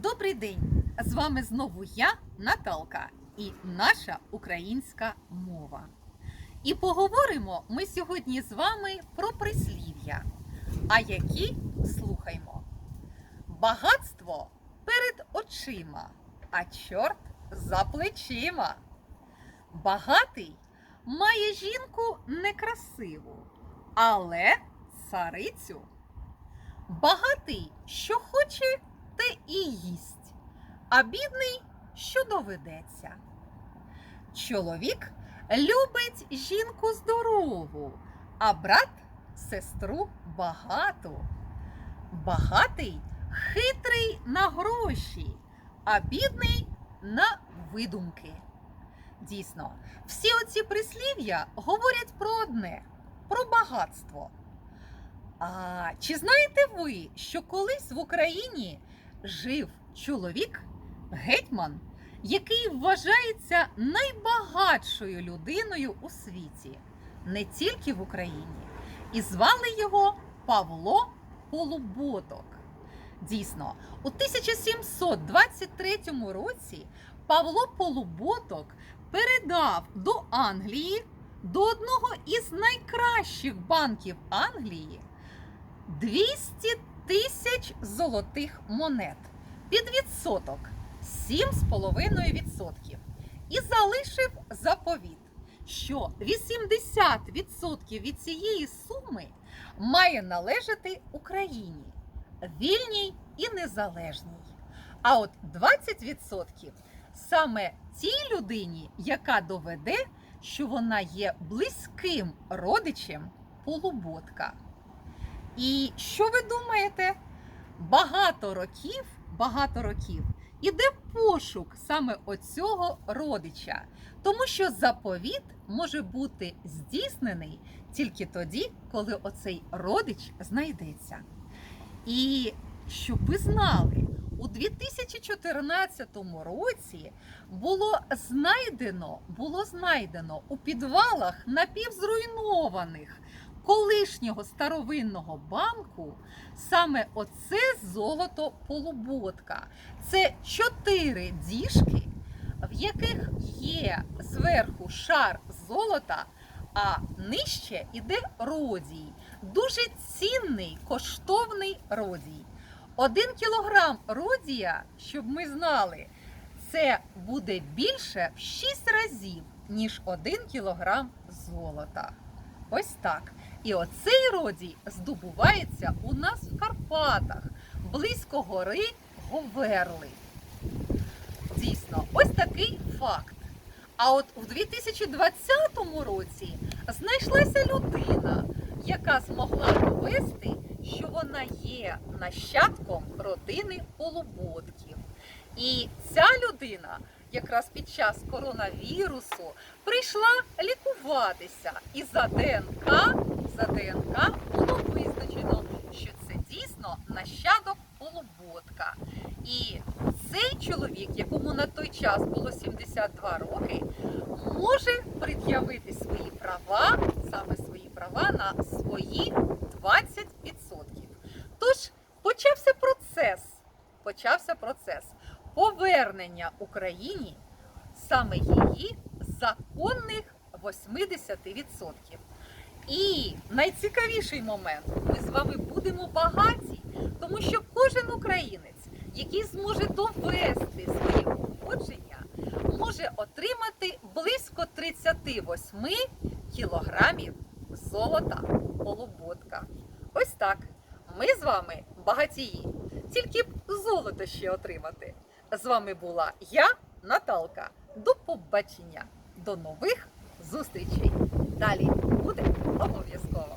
Добрий день! З вами знову я, Наталка, і наша українська мова. І поговоримо ми сьогодні з вами про прислів'я. А які слухаймо. Багатство перед очима, а чорт за плечима. Багатий має жінку некрасиву, але царицю. Багатий, що хоче, те і їсть, а бідний, що доведеться. Чоловік любить жінку здорову, а брат сестру багату. Багатий хитрий на гроші, а бідний на видумки. Дійсно, всі оці прислів'я говорять про одне про багатство. А чи знаєте ви, що колись в Україні жив чоловік, гетьман, який вважається найбагатшою людиною у світі, не тільки в Україні, і звали його Павло Полуботок. Дійсно, у 1723 році Павло Полуботок передав до Англії до одного із найкращих банків Англії 200 тисяч золотих монет під відсоток 7,5%. І залишив заповіт, що 80% від цієї суми має належати Україні, вільній і незалежній. А от 20% саме тій людині, яка доведе, що вона є близьким родичем полуботка. І що ви думаєте? Багато років, багато років іде пошук саме оцього родича, тому що заповіт може бути здійснений тільки тоді, коли оцей родич знайдеться. І щоб ви знали, у 2014 році було знайдено, було знайдено у підвалах напівзруйнованих колишнього старовинного банку саме оце золото полуботка. Це чотири діжки, в яких є зверху шар золота, а нижче іде родій. Дуже цінний, коштовний родій. Один кілограм родія, щоб ми знали, це буде більше в 6 разів, ніж один кілограм золота. Ось так. І оцей родій здобувається у нас в Карпатах, близько гори Говерли. Дійсно, ось такий факт. А от у 2020 році знайшлася людина, яка змогла довести, що вона є нащадком родини полуботків. І ця людина якраз під час коронавірусу прийшла лікуватися. І за ДНК, за ДНК було визначено, що це дійсно нащадок полуботка. І цей чоловік, якому на той час було 72 роки, може пред'явити свої права, саме свої права на свої 20%. Тож почався процес. Почався процес повернення Україні саме її законних 80%. І найцікавіший момент, ми з вами будемо багаті, тому що кожен українець, який зможе довести своє походження, може отримати близько 38 кілограмів золота полуботка. Ось так. Ми з вами багатії, тільки б золото ще отримати. З вами була я, Наталка. До побачення, до нових зустрічей. Далі буде обов'язково.